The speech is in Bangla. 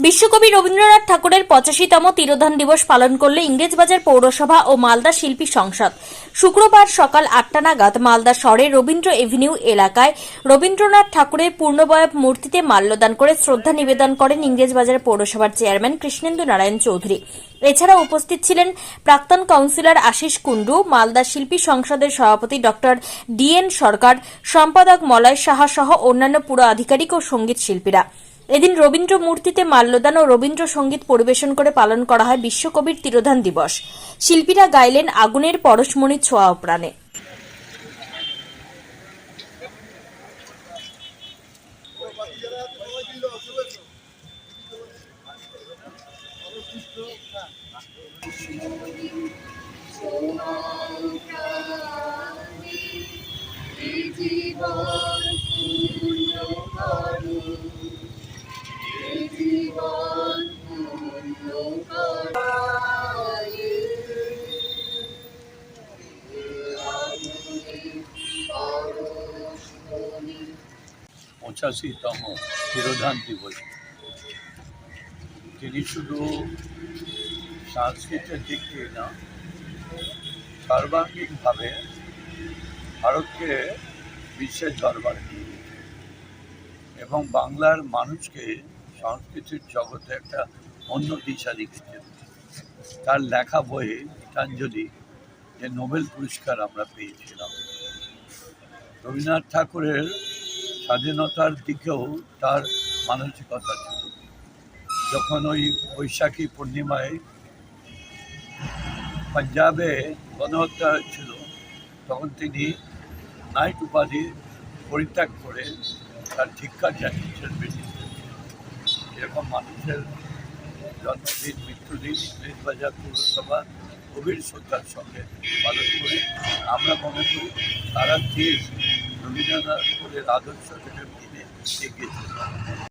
বিশ্বকবি রবীন্দ্রনাথ ঠাকুরের পঁচাশিতম তিরোধান দিবস পালন করল ইংরেজবাজার পৌরসভা ও মালদা শিল্পী সংসদ। শুক্রবার সকাল আটটা নাগাদ মালদা শহরের রবীন্দ্র এভিনিউ এলাকায় রবীন্দ্রনাথ ঠাকুরের পূর্ণবয়ব মূর্তিতে মাল্যদান করে শ্রদ্ধা নিবেদন করেন ইংরেজবাজার পৌরসভার চেয়ারম্যান কৃষ্ণেন্দু নারায়ণ চৌধুরী। এছাড়া উপস্থিত ছিলেন প্রাক্তন কাউন্সিলর আশিস কুণ্ডু, মালদা শিল্পী সংসদের সভাপতি ডক্টর ডিএন সরকার, সম্পাদক মলয় সাহা সহ অন্যান্য পুর আধিকারিক ও সংগীত শিল্পীরা। এদিন রবীন্দ্র মূর্তিতে মাল্যদান ও রবীন্দ্র সংগীত পরিবেশন করে পালন করা হয় বিশ্বকবির তিরোধান দিবস। শিল্পীরা গাইলেন আগুনের পরশমণি ছোঁয়া প্রাণে। জীবন পঁচাশিতম তিরোধান দিবস তিনি শুধু সংস্কৃতের দিক দিয়ে না, সর্বাঙ্গিকভাবে ভারতকে বিশ্বের দরবারে এবং বাংলার মানুষকে সংস্কৃতির জগতে একটা অন্য দিশা দেখিয়েছেন তার লেখা বইয়ে গীতাঞ্জলি যে নোবেল পুরস্কার আমরা পেয়েছিলাম। রবীন্দ্রনাথ ঠাকুরের স্বাধীনতার দিকেও তার মানসিকতা ছিল। যখন ওই বৈশাখী পূর্ণিমায় পাঞ্জাবে গণহত্যা হয়েছিল তখন তিনি নাইট উপাধি পরিত্যাগ করে তার ধিক্ষার জানিয়েছেন ব্রিটিশদের। এরকম মানুষের জন্মদিন, মৃত্যুদিন ইংরেজবাজার পৌরসভা গভীর শ্রদ্ধার সঙ্গে পালন করি আমরা মনে করি সারা দেশ রবীন্দ্রনাথ থেকে দিনে এগিয়ে